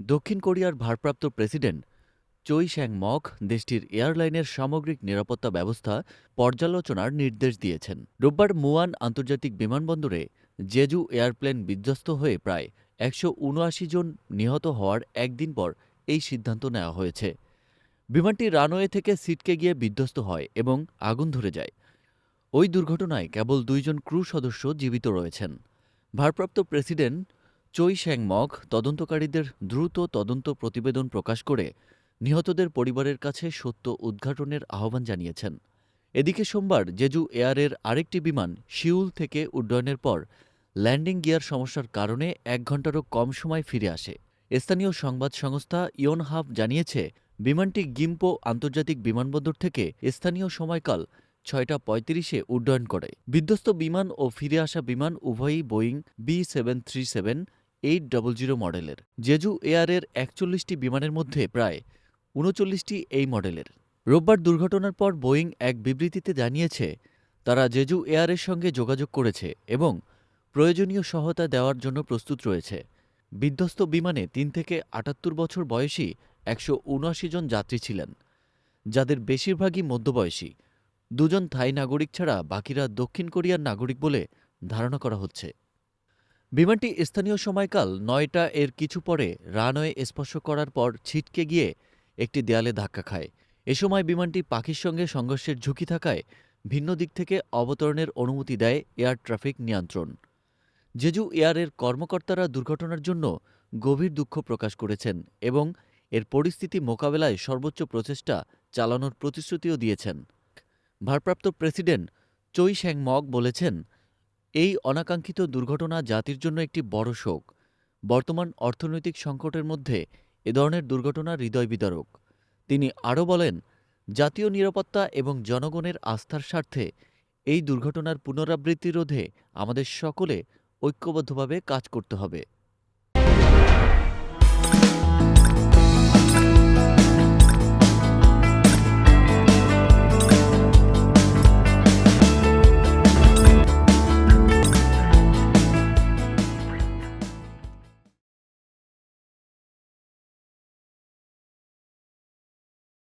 দক্ষিণ কোরিয়ার ভারপ্রাপ্ত প্রেসিডেন্ট চৈ শ্যাং মক দেশটির এয়ারলাইনের সামগ্রিক নিরাপত্তা ব্যবস্থা পর্যালোচনার নির্দেশ দিয়েছেন। রোববার মুয়ান আন্তর্জাতিক বিমানবন্দরে জেজু এয়ারপ্লেন বিধ্বস্ত হয়ে প্রায় একশো উনআশি জন নিহত হওয়ার একদিন পর এই সিদ্ধান্ত নেওয়া হয়েছে। বিমানটি রানওয়ে থেকে সিটকে গিয়ে বিধ্বস্ত হয় এবং আগুন ধরে যায়। ওই দুর্ঘটনায় কেবল দুইজন ক্রু সদস্য জীবিত রয়েছেন। ভারপ্রাপ্ত প্রেসিডেন্ট চৈ শ্যাং মক তদন্তকারীদের দ্রুত তদন্ত প্রতিবেদন প্রকাশ করে নিহতদের পরিবারের কাছে সত্য উদ্ঘাটনের আহ্বান জানিয়েছেন। এদিকে সোমবার জেজু এয়ারের আরেকটি বিমান শিউল থেকে উড্ডয়নের পর ল্যান্ডিং গিয়ার সমস্যার কারণে এক ঘন্টারও কম সময় ফিরে আসে। স্থানীয় সংবাদ সংস্থা ইয়নহাব জানিয়েছে, বিমানটি গিম্পো আন্তর্জাতিক বিমানবন্দর থেকে স্থানীয় সময়কাল ছয়টা পঁয়ত্রিশে উড্ডয়ন করে। বিধ্বস্ত বিমান ও ফিরে আসা বিমান উভয়ই Boeing B seven three seven eight double zero মডেলের। জেজু এয়ারের একচল্লিশটি বিমানের মধ্যে প্রায় উনচল্লিশটি এই মডেলের। রোববার দুর্ঘটনার পর বোয়িং এক বিবৃতিতে জানিয়েছে, তারা জেজু এয়ারের সঙ্গে যোগাযোগ করেছে এবং প্রয়োজনীয় সহায়তা দেওয়ার জন্য প্রস্তুত রয়েছে। বিধ্বস্ত বিমানে তিন থেকে আটাত্তর বছর বয়সী একশো উনআশি জন যাত্রী ছিলেন, যাদের বেশিরভাগই মধ্যবয়সী। দুজন থাই নাগরিক ছাড়া বাকিরা দক্ষিণ কোরিয়ার নাগরিক বলে ধারণা করা হচ্ছে। বিমানটি স্থানীয় সময়কাল নয়টা এর কিছু পরে রানওয়ে স্পর্শ করার পর ছিটকে গিয়ে একটি দেয়ালে ধাক্কা খায়। এ সময় বিমানটি পাখির সঙ্গে সংঘর্ষের ঝুঁকি থাকায় ভিন্ন দিক থেকে অবতরণের অনুমতি দেয় এয়ার ট্রাফিক নিয়ন্ত্রণ। জেজু এয়ারের কর্মকর্তারা দুর্ঘটনার জন্য গভীর দুঃখ প্রকাশ করেছেন এবং এর পরিস্থিতি মোকাবেলায় সর্বোচ্চ প্রচেষ্টা চালানোর প্রতিশ্রুতিও দিয়েছেন। ভারপ্রাপ্ত প্রেসিডেন্ট চৈ শ্যাং মক বলেছেন এই অনাকাঙ্ক্ষিত দুর্ঘটনা জাতির জন্য একটি বড় শোক। বর্তমান অর্থনৈতিক সংকটের মধ্যে এ ধরনের দুর্ঘটনা হৃদয় বিদারক। তিনি আরও বলেন, জাতীয় নিরাপত্তা এবং জনগণের আস্থার স্বার্থে এই দুর্ঘটনার পুনরাবৃত্তি রোধে আমাদের সকলে ঐক্যবদ্ধভাবে কাজ করতে হবে।